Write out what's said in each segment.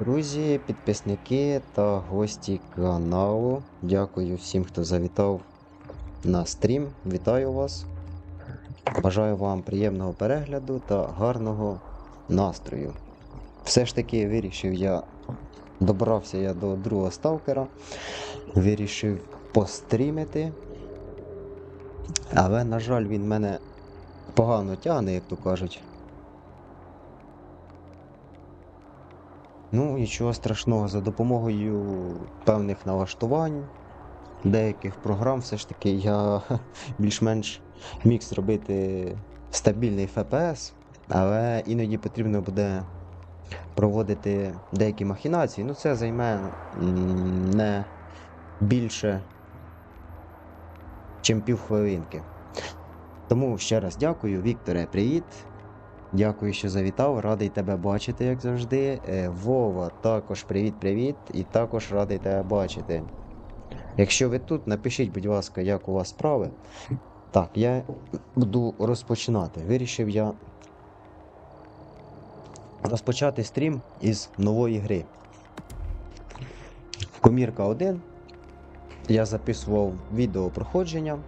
Друзі, підписники та гості каналу. Дякую всім, хто завітав на стрім. Вітаю вас. Бажаю вам приємного перегляду та гарного настрою. Все ж таки вирішив я, добрався я до другого сталкера, вирішив пострімити. Але, на жаль, він мене погано тягне, як то кажуть. Ну, нічого страшного, за допомогою певних налаштувань, деяких програм, все ж таки я більш-менш міг зробити стабільний FPS, але іноді потрібно буде проводити деякі махінації. Ну, це займе не більше, ніж півхвилинки. Тому ще раз дякую, Вікторе, привіт. Дякую, що завітав. Радий тебе бачити, як завжди. Е, Вова, також привіт-привіт. І також радий тебе бачити. Якщо ви тут, напишіть, будь ласка, як у вас справи. Так, я буду розпочинати. Вирішив я розпочати стрім із нової гри. Комірка 1. Я записував відео проходження,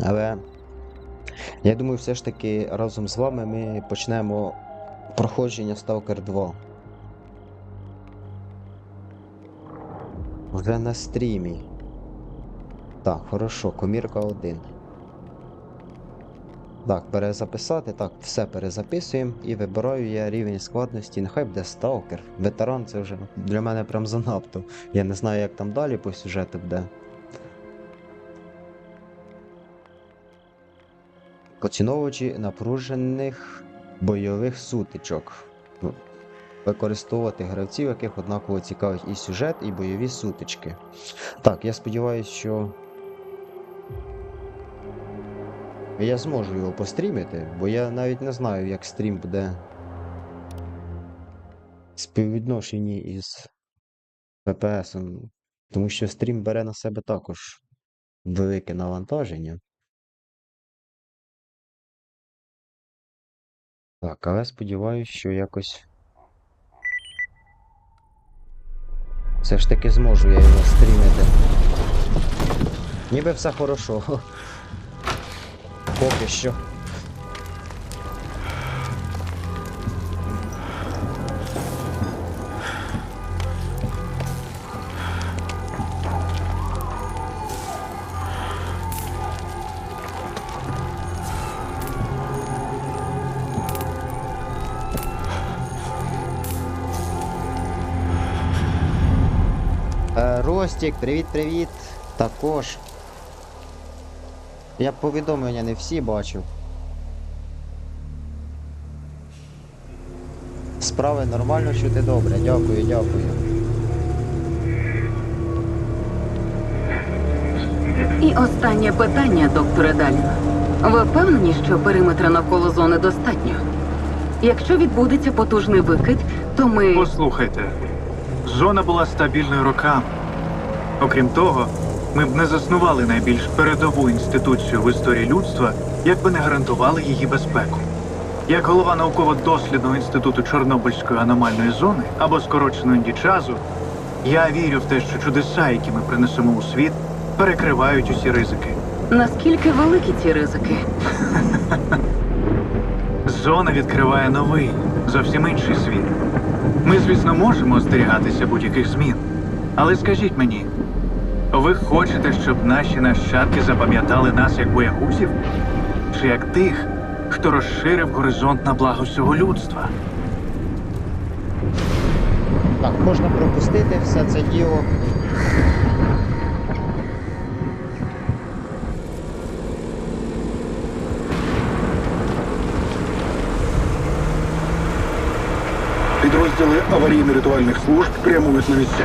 але я думаю, все ж таки разом з вами ми почнемо проходження Stalker 2. Вже на стрімі. Так, хорошо, комірка 1. Так, перезаписати. Так, все перезаписуємо і вибираю я рівень складності. Нехай буде Stalker. Ветеран це вже для мене прям занадто. Я не знаю, як там далі по сюжету буде. Поціновувачі напружених бойових сутичок. Використовувати гравців, яких однаково цікавить і сюжет, і бойові сутички. Так, я сподіваюся, що я зможу його пострімити, бо я навіть не знаю, як стрім буде співвідношенні із ППС. Тому що стрім бере на себе також велике навантаження. Так, але сподіваюся, що якось. Все ж таки зможу я його стрімити. Ніби все хорошо. Поки що. Е, привіт-привіт. Також. Я повідомлення не всі бачив. Справи нормально чути добре. Дякую, дякую. І останнє питання, докторе Далін. Ви впевнені, що периметра навколо зони достатньо? Якщо відбудеться потужний викид, то ми. Послухайте, зона була стабільною роками. Окрім того, ми б не заснували найбільш передову інституцію в історії людства, якби не гарантували її безпеку. Як голова науково-дослідного інституту Чорнобильської аномальної зони або скорочено Індічазу, я вірю в те, що чудеса, які ми принесемо у світ, перекривають усі ризики. Наскільки великі ці ризики? Зона відкриває новий, зовсім інший світ. Ми, звісно, можемо остерігатися будь-яких змін. Але скажіть мені, ви хочете, щоб наші нащадки запам'ятали нас як боягузів? Чи як тих, хто розширив горизонт на благо всього людства? Так, можна пропустити все це діло. Підрозділи аварійно-рятувальних служб прямують на місця.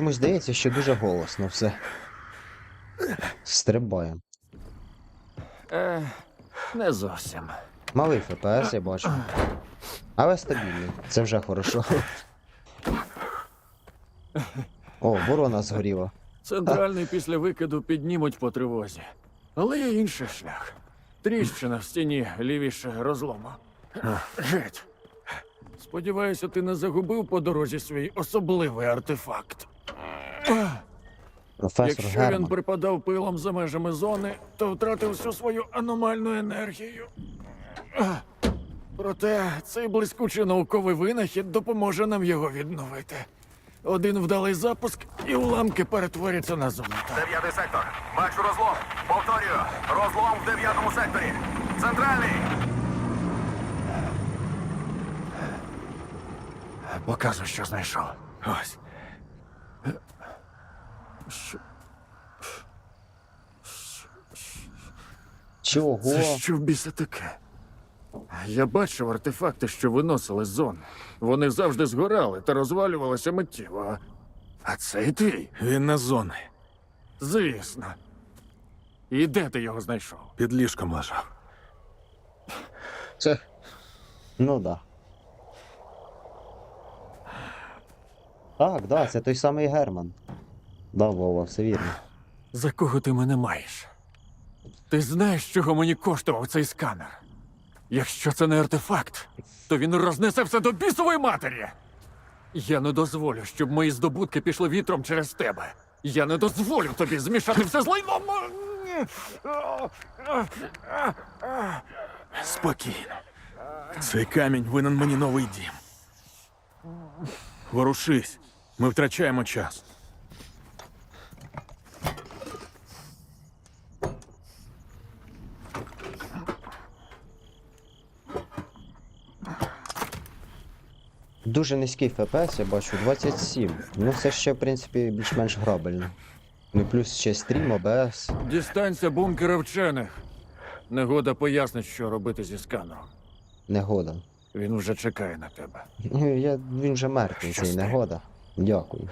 Чомусь здається, що дуже голосно все. Стрибає. Е, не зовсім. Малий ФПС, я бачу. Але стабільний. Це вже хорошо. О, ворона згоріла. Центральний після викиду піднімуть по тривозі. Але є інший шлях. Тріщина в стіні лівіше розлому. Геть. Сподіваюся, ти не загубив по дорозі свій особливий артефакт. Професор Якщо він Герман. припадав пилом за межами зони, то втратив всю свою аномальну енергію. Проте цей блискучий науковий винахід допоможе нам його відновити. Один вдалий запуск, і уламки перетворяться на золото. Дев'ятий сектор. Бачу розлом. Повторюю. Розлом в дев'ятому секторі. Центральний. Показуй, що знайшов. Ось. Чого? Це що в біса таке? Я бачив артефакти, що виносили з зони. Вони завжди згорали та розвалювалися миттєво. А цей твій? Він на зони. Звісно. І де ти його знайшов? Під ліжком лежав. Це. Ну да. Так, да, це той самий Герман. Да, Вова, все вірно. За кого ти мене маєш? Ти знаєш, чого мені коштував цей сканер? Якщо це не артефакт, то він рознесе все до бісової матері. Я не дозволю, щоб мої здобутки пішли вітром через тебе. Я не дозволю тобі змішати все з лайном. Спокійно. Цей камінь винен мені новий дім. Ворушись. Ми втрачаємо час. Дуже низький ФПС, я бачу, 27. Ну це ще, в принципі, більш-менш грабельно. Ну плюс ще стрім, ОБС. Дістанься бункера вчених. Негода пояснить, що робити зі сканером. Негода. Він вже чекає на тебе. Ну, я, він же мертвий, цей негода. Дякую.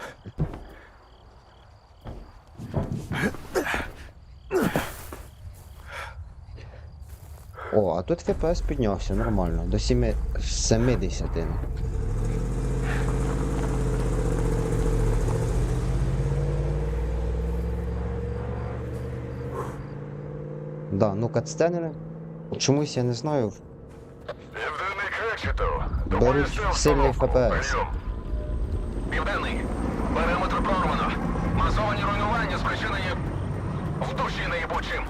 О, а тут ФПС піднявся нормально, до 7, 70. Да, ну катсцени. Чомусь я не знаю. Південний Кречету. Беруть сильний ФПС. Південний. Периметр прорвано. Масовані руйнування спричинені в душі неїбучим.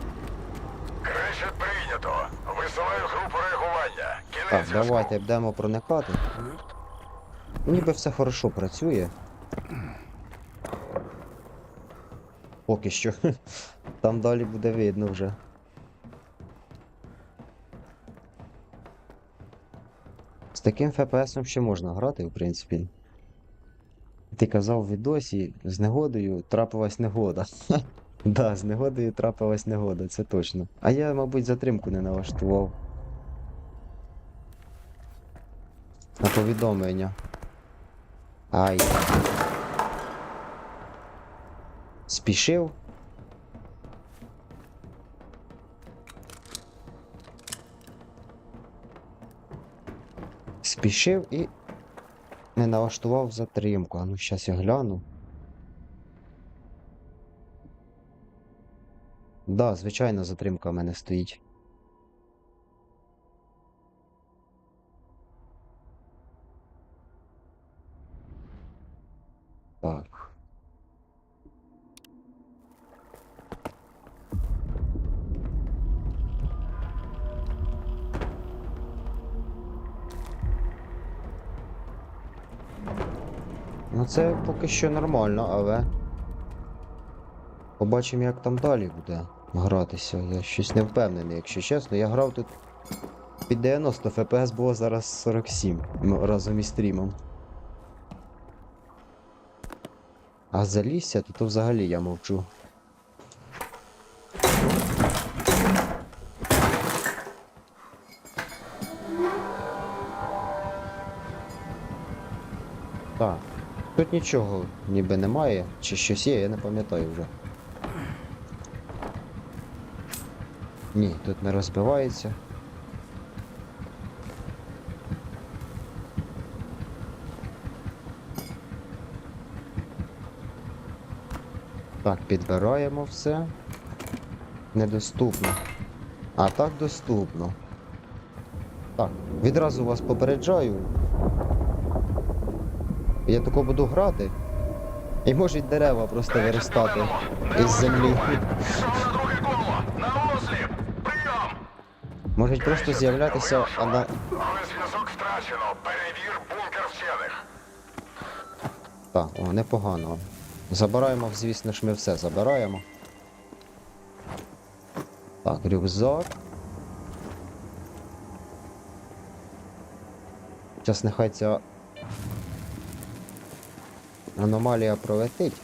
Кречет прийнято. Висилаю групу реагування. Так, Кінець давайте будемо проникати. Ніби все хорошо працює. Поки що. Там далі буде видно вже. Таким ФПСом ще можна грати, в принципі. Ти казав в відосі, з негодою трапилась негода. Да, з негодою трапилась негода, це точно. А я, мабуть, затримку не налаштував. На повідомлення. Ай. Спішив. Спішив і не налаштував затримку. А ну зараз я гляну. Да, звичайно, затримка в мене стоїть. Ну це поки що нормально, але. Побачимо, як там далі буде гратися. Я щось не впевнений, якщо чесно. Я грав тут під 90 FPS було зараз 47 разом із стрімом. А залізся, то, то взагалі я мовчу. Так. Тут нічого ніби немає, чи щось є, я не пам'ятаю вже. Ні, тут не розбивається. Так, підбираємо все. Недоступно. А так доступно. Так, відразу вас попереджаю. Я тако буду грати. І можуть дерева просто виростати із землі. Можуть просто з'являтися, а на. Весь зв'язок втрачено. Перевір бункер вчених. Так, о, непогано. Забираємо, звісно ж, ми все забираємо. Так, рюкзак. Зараз нехай ця аномалія пролетить.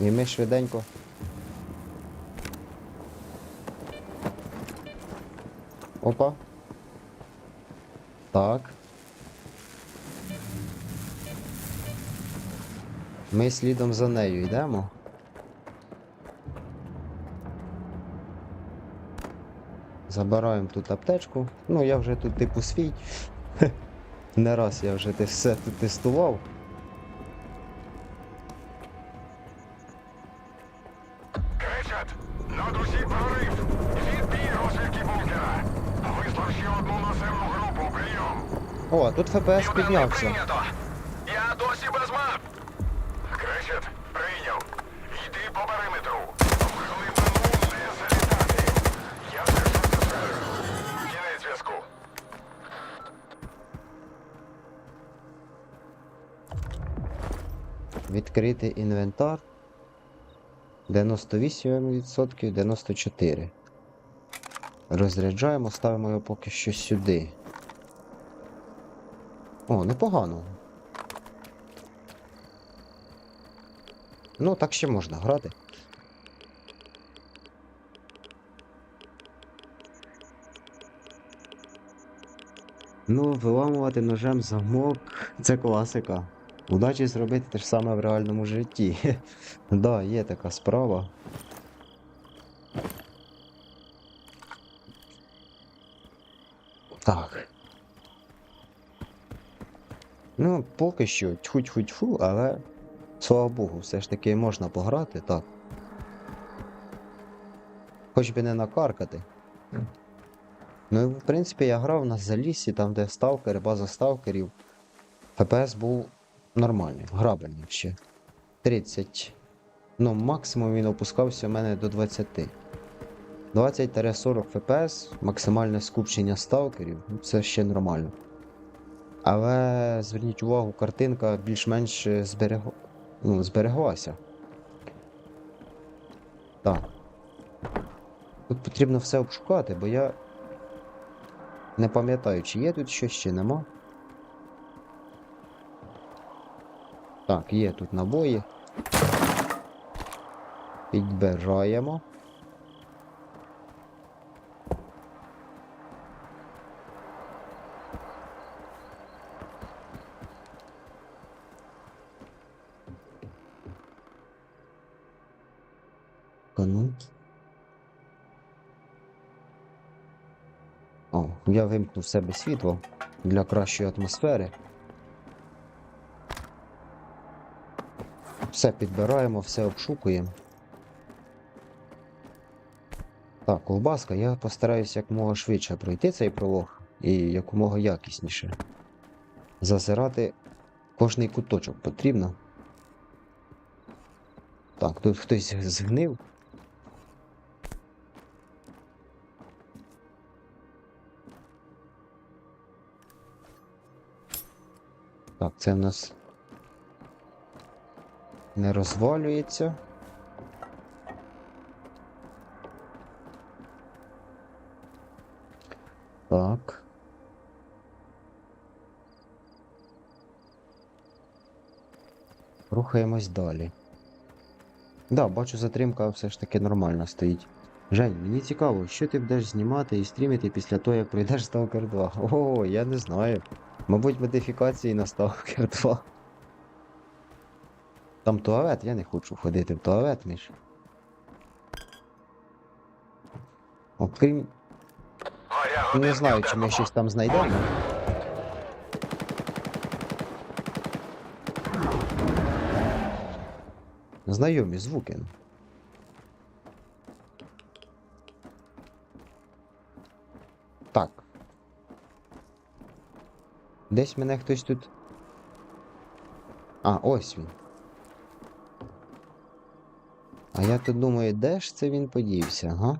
І ми швиденько. Опа. Так. Ми слідом за нею йдемо. Забираємо тут аптечку. Ну, я вже тут типу свій. Не раз я вже те все тестував. О, тут ФПС піднявся. Я досі без мап! Кречет, прийняв! Йди по периметру! Глибину не залітати! Я з Феліксом. Кінець зв'язку. Відкрити інвентар. 98%, 94%. Розряджаємо, ставимо його поки що сюди. О, непогано. Ну, так ще можна грати. Ну, виламувати ножем замок це класика. Удачі зробити те ж саме в реальному житті. да, є така справа. Так. Ну, поки що тьфу-тьфу-тьфу, але слава Богу, все ж таки можна пограти, так. Хоч би не накаркати. Ну, і, в принципі, я грав на залісі, там, де сталкери, база сталкерів. ФПС був нормальний, грабельний ще. 30. Ну, максимум він опускався у мене до 20. 20-40 FPS, максимальне скупчення сталкерів, ну, це ще нормально. Але зверніть увагу, картинка більш-менш зберег... ну, збереглася. Так. Тут потрібно все обшукати, бо я не пам'ятаю, чи є тут щось, чи нема. Так, є тут набої. Підбираємо. Ну. О, я вимкнув в себе світло для кращої атмосфери. Все підбираємо, все обшукуємо. Так, ковбаска, я постараюся якомога швидше пройти цей пролог і якомога якісніше. Зазирати кожний куточок потрібно. Так, тут хтось згнив. Так, це в нас не розвалюється. Так. Рухаємось далі. Да, бачу, затримка все ж таки нормально стоїть. Жень, мені цікаво, що ти будеш знімати і стрімити після того, як пройдеш Stalker 2? О, я не знаю. Мабуть, модифікації на Stalker 2. Там туалет, я не хочу ходити в туалет, Міш. Окрім. Не знаю, чи ми щось там знайдемо. Знайомі звуки. Десь мене хтось тут. А, ось він. А я тут думаю, де ж це він подівся, га?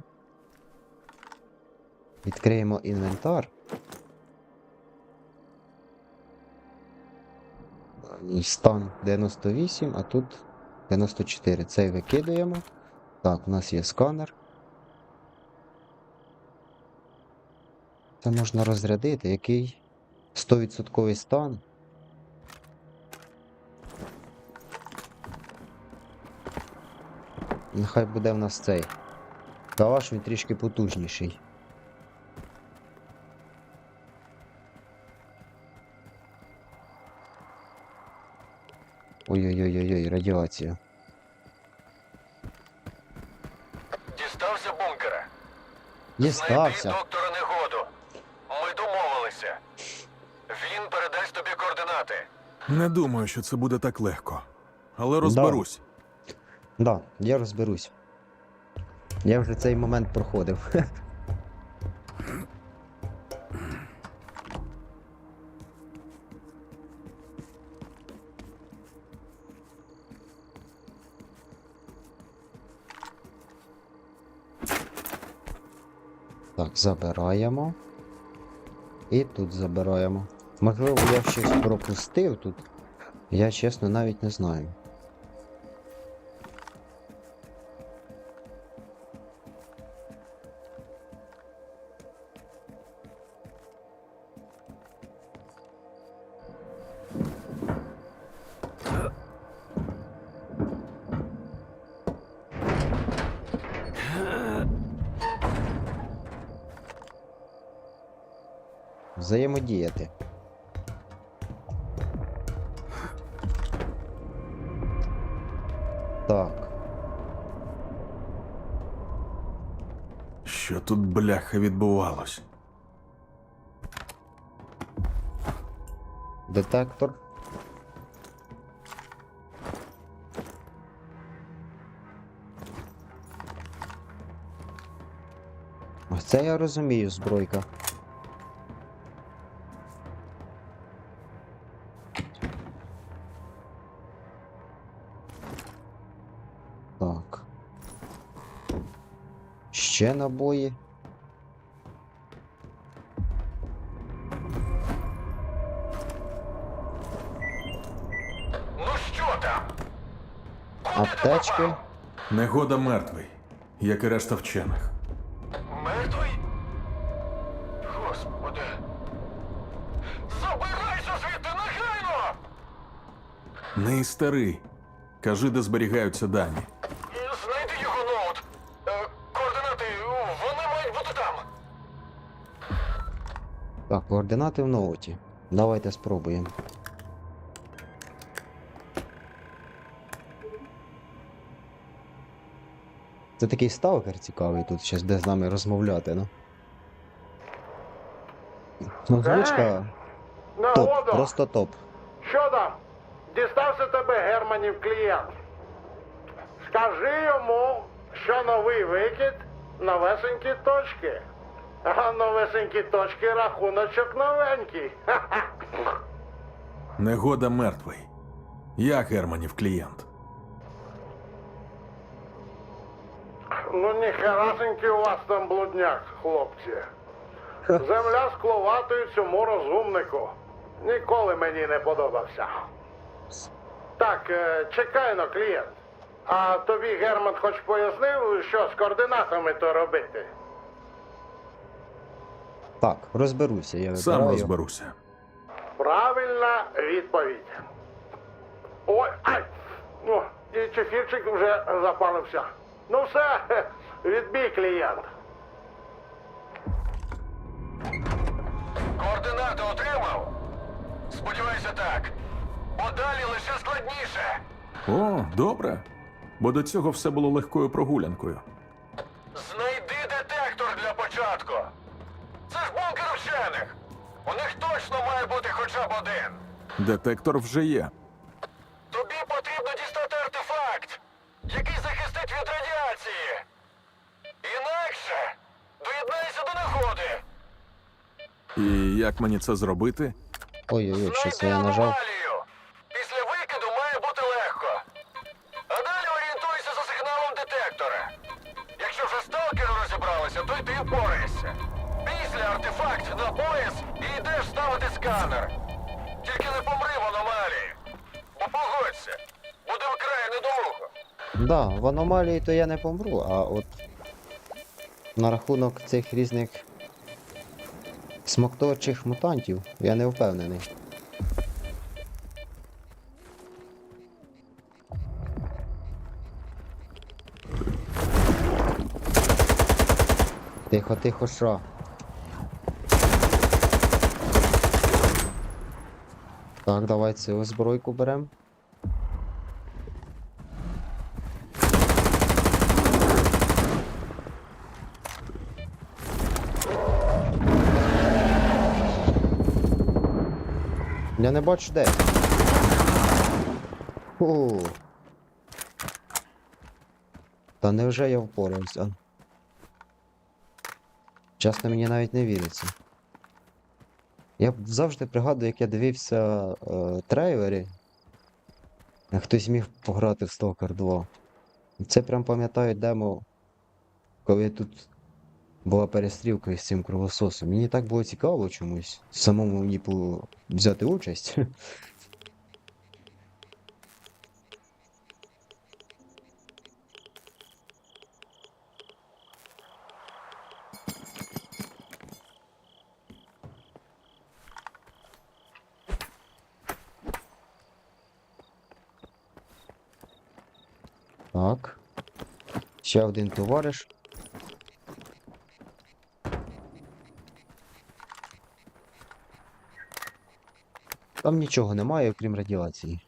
Відкриємо інвентар. Стан 98, а тут 94. Цей викидаємо. Так, у нас є сканер. Це можна розрядити, який 100% стан. Нехай буде в нас цей. Калаш він трішки потужніший. Ой-ой-ой-ой, радіація. Дістався бункера. Дістався. Знайди доктора негоду. Ми домовилися. Він передасть тобі координати. Не думаю, що це буде так легко. Але розберусь. Да, я розберусь. Я вже цей момент проходив. Так, забираємо. І тут забираємо. Можливо, я щось пропустив тут. Я чесно навіть не знаю. Взаємодіяти. Бляха відбувалось? Детектор. Це я розумію, збройка. Ще набої. Попав? Негода мертвий, як і решта вчених. Мертвий? Господи. Забирайся звідти негайно! Не і старий. Кажи, де зберігаються дані. Знайди його ноут. Е, координати, вони мають бути там. Так, координати в ноуті. Давайте спробуємо. Це такий сталкер цікавий тут щас де з нами розмовляти, ну. Ну, звучка топ, Нагода! просто топ. Що там? Дістався тебе Германів клієнт. Скажи йому, що новий викид новесенькі точки. А новесенькі точки рахуночок новенький. Ха-ха. Негода мертвий. Я Германів клієнт. Ну ніхерасенький у вас там блудняк, хлопці. Земля скловатою цьому розумнику. Ніколи мені не подобався. Так, е, чекай на клієнт. А тобі Герман хоч пояснив, що з координатами то робити? Так, розберуся, я Сам вибираю. розберуся. Правильна відповідь. Ой, ай! О, і чефірчик вже запалився. Ну все, відбій клієнт. Координати отримав? Сподіваюся, так. Бо далі лише складніше. О, добре. Бо до цього все було легкою прогулянкою. Знайди детектор для початку. Це ж бункер вчених. У них точно має бути хоча б один. Детектор вже є. Тобі потрібно дістати артефакт, який захистить від радіації. Інакше доєднайся до негоди. І як мені це зробити? Ой-ой-ой, що це я нажав. Після викиду має бути легко. А далі орієнтуйся за сигналом детектора. Якщо вже сталкери розібралися, то й ти впораєшся. Після артефакт на пояс і йдеш ставити сканер. Тільки не помри в аномалії. Бо погодься, буде вкрай недовго. Да, в аномалії то я не помру, а от на рахунок цих різних смокточих мутантів я не впевнений. Тихо, тихо, що? Так, давай цю збройку беремо. Я не бачу де. Фу. Та невже я впорався? Чесно, мені навіть не віриться. Я завжди пригадую, як я дивився е, трейлери. як Хтось міг пограти в Stalker 2. Це прям пам'ятаю демо, коли тут була перестрілка із цим кровососом. Мені так було цікаво чомусь. Самому мені взяти участь. Так. Ще один товариш. Там нічого немає, окрім радіації.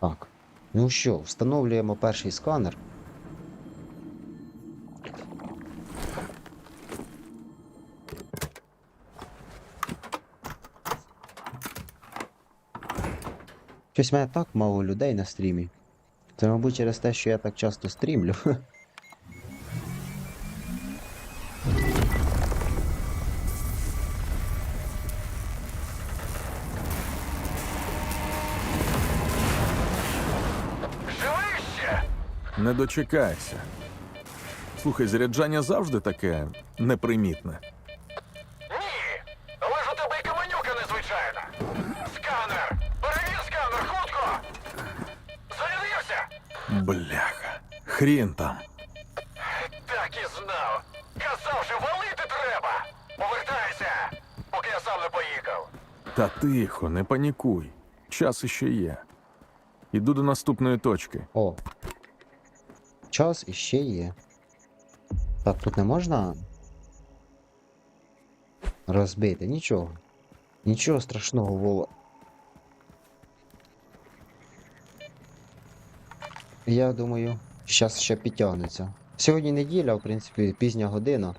Так. Ну що, встановлюємо перший сканер. Щось мене так мало людей на стрімі. Це, мабуть, через те, що я так часто стрімлю. Не дочекайся. Слухай, заряджання завжди таке непримітне. Хрін там. Так і знав. Казав же, валити треба! Повертайся, поки я сам не поїхав. Та тихо, не панікуй. Час іще є. Іду до наступної точки. О. Час іще є. Так, тут не можна розбити, нічого. Нічого страшного, Вова. Я думаю, Зараз ще підтягнеться. Сьогодні неділя, в принципі, пізня година.